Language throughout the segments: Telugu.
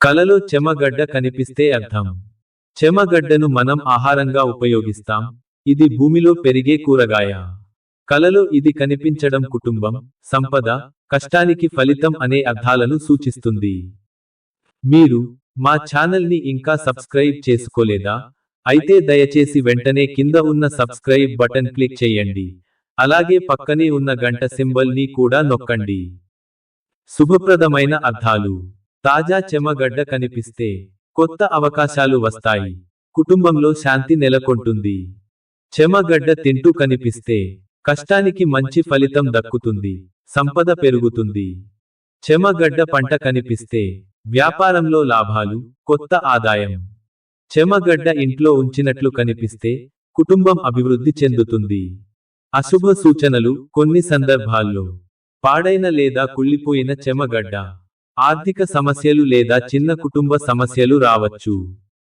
కలలో చెమగడ్డ కనిపిస్తే అర్థం. చెమగడ్డను మనం ఆహారంగా ఉపయోగిస్తాం. ఇది భూమిలో పెరిగే కూరగాయ. కలలో ఇది కనిపించడం కుటుంబం సంపద కష్టానికి ఫలితం అనే అర్థాలను సూచిస్తుంది. మీరు మా ఛానల్ని ఇంకా సబ్స్క్రైబ్ చేసుకోలేదా? అయితే దయచేసి వెంటనే కింద ఉన్న సబ్స్క్రైబ్ బటన్ క్లిక్ చేయండి. అలాగే పక్కనే ఉన్న గంట సింబల్ని కూడా నొక్కండి. శుభప్రదమైన అర్థాలు. తాజా చెమగడ్డ కనిపిస్తే కొత్త అవకాశాలు వస్తాయి. కుటుంబంలో శాంతి నెలకొంటుంది. చెమగడ్డ తింటూ కనిపిస్తే కష్టానికి మంచి ఫలితం దక్కుతుంది. సంపద పెరుగుతుంది. చెమగడ్డ పంట కనిపిస్తే వ్యాపారంలో లాభాలు కొత్త ఆదాయం. చెమగడ్డ ఇంట్లో ఉంచినట్లు కనిపిస్తే కుటుంబం అభివృద్ధి చెందుతుంది. అశుభ సూచనలు కొన్ని సందర్భాల్లో. పాడైన లేదా కుళ్ళిపోయిన చెమగడ్డ. ఆర్థిక సమస్యలు లేదా చిన్న కుటుంబ సమస్యలు రావచ్చు.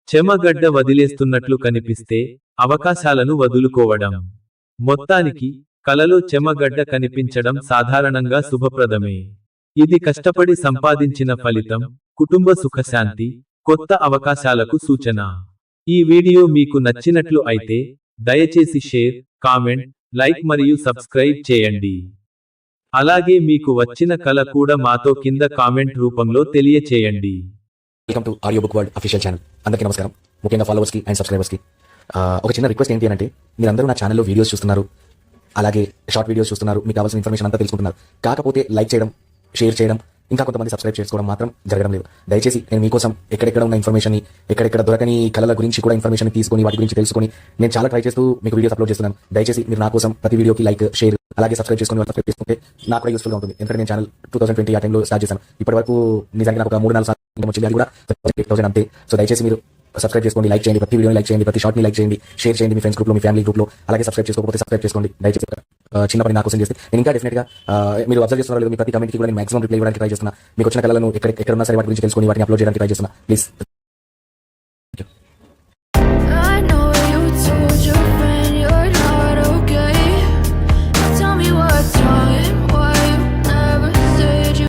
చెమగడ్డ వదిలేస్తున్నట్లు కనిపిస్తే అవకాశాలను వదులుకోవడం. మొత్తానికి కలలో చెమగడ్డ కనిపించడం సాధారణంగా శుభప్రదమే. ఇది కష్టపడి సంపాదించిన ఫలితం కుటుంబ సుఖశాంతి కొత్త అవకాశాలకు సూచన. ఈ వీడియో మీకు నచ్చినట్లు అయితే దయచేసి షేర్ కామెంట్ లైక్ మరియు సబ్స్క్రైబ్ చేయండి. అలాగే మీకు వచ్చిన కల కూడా మాతో కింద కామెంట్ రూపంలో తెలియచేయండి. Welcome to audio book world official channel అందరికీ నమస్కారం. ముఖ్యంగా ఫాలోవర్స్కి అండ్ సబ్స్క్రైబర్స్కి కి. ఒక చిన్న రిక్వెస్ట్ ఏంటి అంటే మీరందరూ నా ఛానల్లో వీడియోస్ చూస్తున్నారు. అలాగే షార్ట్ వీడియోస్ చూస్తున్నారు. మీకు కావాల్సిన ఇన్ఫర్మేషన్ అంతా తెలుసుకుంటున్నారు. కాకపోతే లైక్ చేయడం షేర్ చేయడం ఇంకా కొంతమంది సబ్స్క్రైబ్ చేసుకోవడం మాత్రం జరగడం లేదు. దయచేసి నేను మీకోసం ఎక్కడెక్కడ ఉన్న ఇన్ఫర్మేషన్ ఎక్కడెక్కడ దొరకని కళల గురించి కూడా ఇన్ఫర్మేషన్ తీసుకొని వాటి గురించి తెలుసుకొని నేను చాలా ట్రై చేస్తూ మీకు వీడియోస్ అప్లోడ్ చేస్తున్నాను. దయచేసి మీరు నా కోసం ప్రతి వీడియోకి లైక్ షేర్ అలాగే సబ్స్క్రైబ్ చేసుకొని సబ్స్క్రైబ్ చేసుకుంటే నాకు కూడా యూస్ఫుల్గా ఉంటుంది. ఎందుకంటే నేను ఛానల్ టూ థౌసండ్ ట్వంటీ ఆ టైంలో స్టార్ట్ చేశాను. ఇప్పటి వరకు నిజంగా నాకు ఒక మూడు నాలుగు సార్లు వచ్చింది. అది కూడా థౌసండ్ అంతే. సో దయచేసి మీరు సబ్స్క్రైబ్ చేసుకోండి లైక్ చేయండి. ప్రతి వీడియోని లైక్ చేయండి. ప్రతి షార్ట్ని లైక్ చేయండి. షేర్ చేయండి మీ ఫ్రెండ్స్ గ్రూప్లో మీ ఫ్యామిలీ గ్రూప్లో అలాగే సబ్స్క్రైబ్ చేసుకోకపోతే సబ్స్క్రైబ్ చేసుకోండి. దయచేసి ఆ, చిన్న పని నా చేస్తే నేను ఇంకా డెఫినెట్గా మీరు అబ్జర్వ్ చేస్తున్నారు మీ ప్రతి కమెంట్కి కూడా నేను మాక్సిమం రిప్లై ఇవ్వడానికి ట్రై చేస్తున్నా. మీకు వచ్చిన కళలను ఎక్కడ ఎక్కడ ఉన్నా సరే వాటి గురించి తెలుసుకొని వాటిని అప్లోడ్ చేయడానికి ట్రై చేస్తున్నా. ప్లీజ్